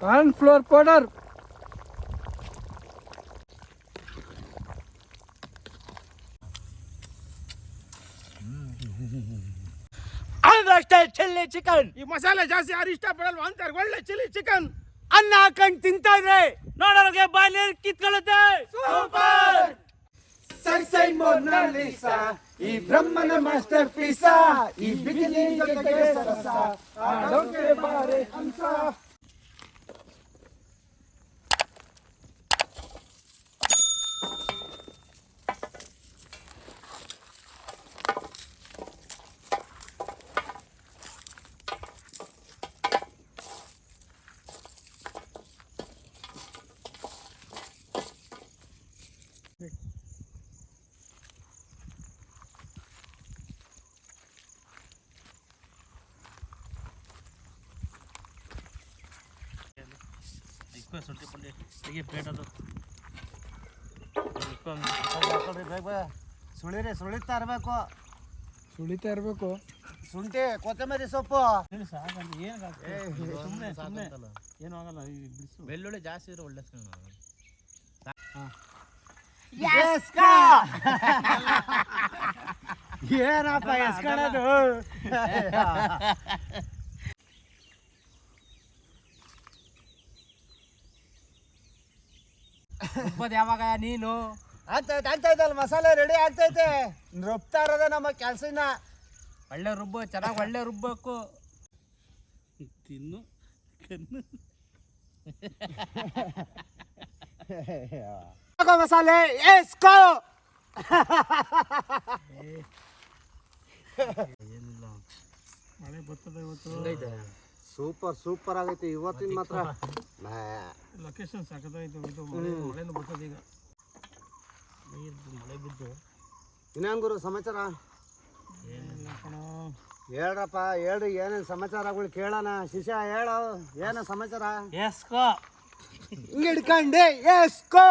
Corn flour powder Andhra style chilli chicken ಈ ಮಸಾಲೆ ಜಾಸ್ತಿ ಯಾರು ಇಷ್ಟಪಡಲ್ವ ಅಂತಾರೆ ಒಳ್ಳೆ ಚಿಲ್ಲಿ ಚಿಕನ್ ಅನ್ನ ಹಾಕೊಂಡು ತಿಂತಾ ಇದ್ರೆ ನೋಡೋರಿಗೆ ಬಾಯಿ ನೀರು ಕಿತ್ಕೊಳ್ಳುತ್ತೆ ಸೂಪರ್ ಸೈ ಸೈ ಮೊನಾಲಿಸಾ ಈ ಬ್ರಹ್ಮನ ಮಾಸ್ಟರ್ ಪೀಸಾ ಈ ಬಿಗಿನಿ ಜೊತೆಗೆ ಸರಸ ಆಡೋಕೆ ಬಾರೆ ಹಂಸ ಶುಂಠಿ ಪಲ್ಲೆ ತೆಗಿ ಪ್ಲೇಟ್ ಅದು ಸುಳಿರಿ ಸುಳಿತಾ ಇರಬೇಕು ಸುಳಿತಾ ಇರಬೇಕು ಶುಂಠಿ ಕೊತ್ತಂಬರಿ ಸೊಪ್ಪು ಸುಮ್ಮನೆ ಸುಮ್ಮನೆ ಏನು ಆಗಲ್ಲ ಈ ಬಿಡಿಸು ಬೆಳ್ಳುಳ್ಳಿ ಜಾಸ್ತಿ ಇರೋ ಒಳ್ಳೆ ಏನಪ್ಪ ಎಸ್ಕೊಳ್ಳೋದು ಯಾವಾಗ ನೀನು? ಆಗ್ತೈತೆ ಅಲ್ಲಿ ಮಸಾಲೆ ರೆಡಿ ಆಗ್ತೈತೆ. ರುಬ್ತಾ ಇರೋದ ನಮ್ಮ ಕೆಲ್ಸನ. ಒಳ್ಳೆ ರುಬ್ಬು ಚೆನ್ನಾಗಿ ಒಳ್ಳೆ ರುಬ್ಬಬೇಕು ತಿನ್ನು ಕಣ್ಣು ಮಸಾಲೆ ಎಸ್ಕೋ ಮಳೆ ಬರ್ತದೆ ಇವತ್ತು. ಸೂಪರ್ ಸೂಪರ್ ಆಗೈತೆ. ಇವತ್ತಿನ ಮಾತ್ರ. ಲೊಕೇಶನ್ ಇದು ಮಳೆ ಮಳೆನೂ ಬರ್ತದೆ ಈಗ. ನೀರು ಮಳೆ ಬಿದ್ದು. ಇನ್ನೇನ್ ಗುರು ಸಮಾಚಾರ? ಏನಿಲ್ಲ ಕಣೋ. ಹೇಳ್ರಪ್ಪ ಹೇಳ್ರಿ ಏನೇನು ಸಮಾಚಾರಗಳು ಕೇಳೋಣ. ಶಿಷ್ಯ ಹೇಳು ಏನು ಸಮಾಚಾರ? ಎಸ್ಕೋ. ಹಿಂಗೆ ಹಿಡ್ಕಂಡೆ ಎಸ್ಕೋ.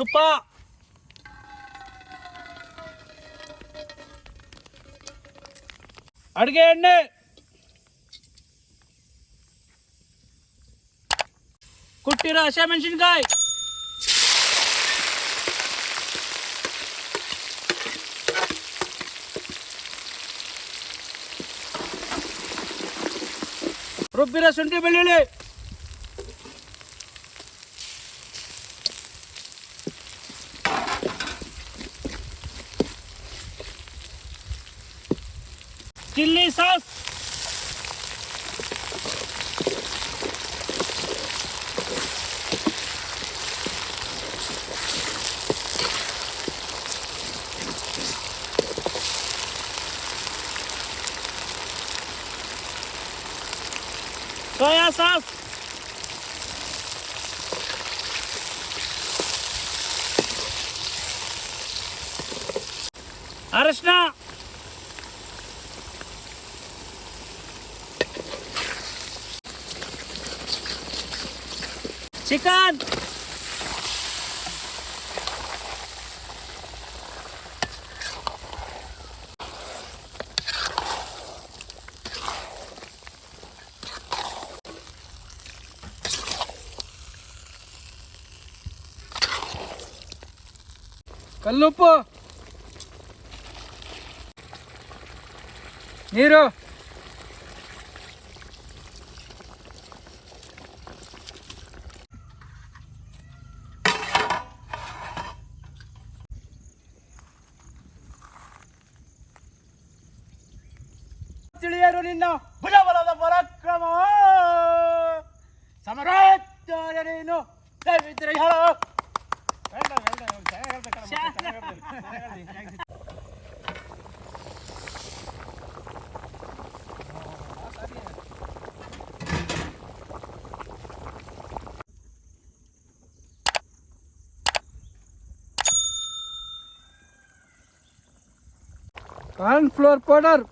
ತುಪ್ಪ ಅಡುಗೆ ಎಣ್ಣೆ ಕುಟ್ಟಿರೋ ಹಸಿಮೆಣಸಿನ್ಕಾಯಿ ರುಬ್ಬಿರೋ ಶುಂಠಿ ಬೆಳ್ಳುಳ್ಳಿ साफ़ அரஷ்ணா சிக்கன் ಕಲ್ಲುಪ್ಪು. ನೀರು. ತಿಳಿಯರು ನಿನ್ನ ಭುಜಬಲದ ಪರಾಕ್ರಮ. ಸಮರಾಚಾರ್ಯರೇನು ದಯವಿದ್ರೆ ಹೇಳು corn flour powder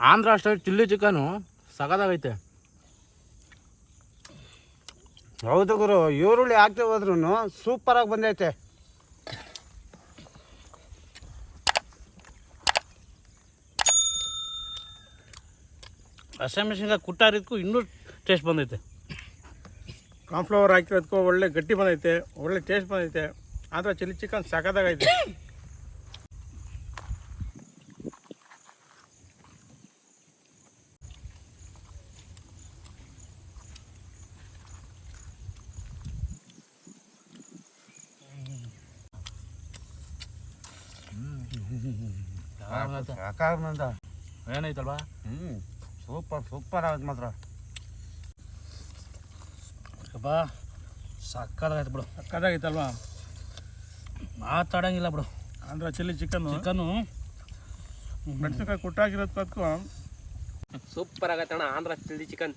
Andhra style chilli chicken ಸಗದಾಗೈತೆ. ಹೌದು ಗುರು ಈರುಳ್ಳಿ ಹಾಕ್ತಿ ಹೋದ್ರೂ ಸೂಪರಾಗಿ ಬಂದೈತೆ. ಹಸಿಮೆಣಸಿನ್ಕಾಯಿ ಕುಟ್ಟಾರಿದ್ಕು ಇನ್ನೂ ಟೇಸ್ಟ್ ಬಂದೈತೆ. ಕಾರ್ನ್ಫ್ಲವರ್ ಹಾಕಿರೋದಕ್ಕೂ ಒಳ್ಳೆ ಗಟ್ಟಿ ಬಂದೈತೆ ಒಳ್ಳೆ ಟೇಸ್ಟ್ ಬಂದೈತೆ. ಆದರೆ ಚಿಲ್ಲಿ ಚಿಕನ್ ಸಖತ್ತಾಗೈತೆ ಸಾಕಾಗ್ನಂದ ಏನೈತಲ್ವಾ? ಹ್ಞೂ ಸೂಪರ್ ಸೂಪರ್ ಆಗುತ್ತೆ ಮಾತ್ರ. ಬಾ ಸಕ್ಕದಾಗೈತೆ ಬಿಡು. ಸಕ್ಕದಾಗೈತಲ್ವಾ ಮಾತಾಡಂಗಿಲ್ಲ ಬಿಡು. ಆಂಧ್ರ ಚಿಲ್ಲಿ ಚಿಕನ್ ಚಿಕನ್ನು? ಮೆಣಸಿನ್ಕಾಯಿ ಕುಟ್ಟಾಕಿರೋದಕ್ಕೂ super ಆಗತ್ತಣ್ಣ Andhra chilli chicken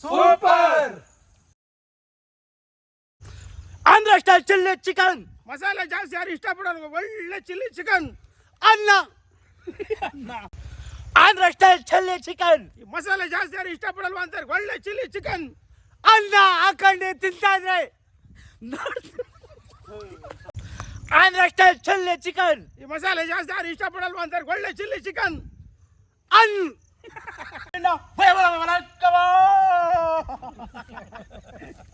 super Andhra style chilli chicken. ಮಸಾಲೆ ಜಾಸ್ತಿ ಯಾರು ಇಷ್ಟಪಡೋರು? ಒಳ್ಳೆ ಚಿಲ್ಲಿ ಚಿಕನ್. ಅನ್ನ. Andhra style chilli chicken. ಈ ಮಸಾಲೆ ಜಾಸ್ತಿ ಯಾರು ಇಷ್ಟಪಡಲ್ವಾ ಅಂತಾರೆ? ಒಳ್ಳೆ ಚಿಲ್ಲಿ ಚಿಕನ್. ಅನ್ನ ಹಾಕೊಂಡು ತಿಂತಾ ಇದ್ರೆ. Andhra style chilli chicken. ಈ ಮಸಾಲೆ ಜಾಸ್ತಿ ಯಾರು ಇಷ್ಟಪಡಲ್ವಾ ಅಂತಾರೆ? ಒಳ್ಳೆ ಚಿಲ್ಲಿ ಚಿಕನ್. ಅನ್ನ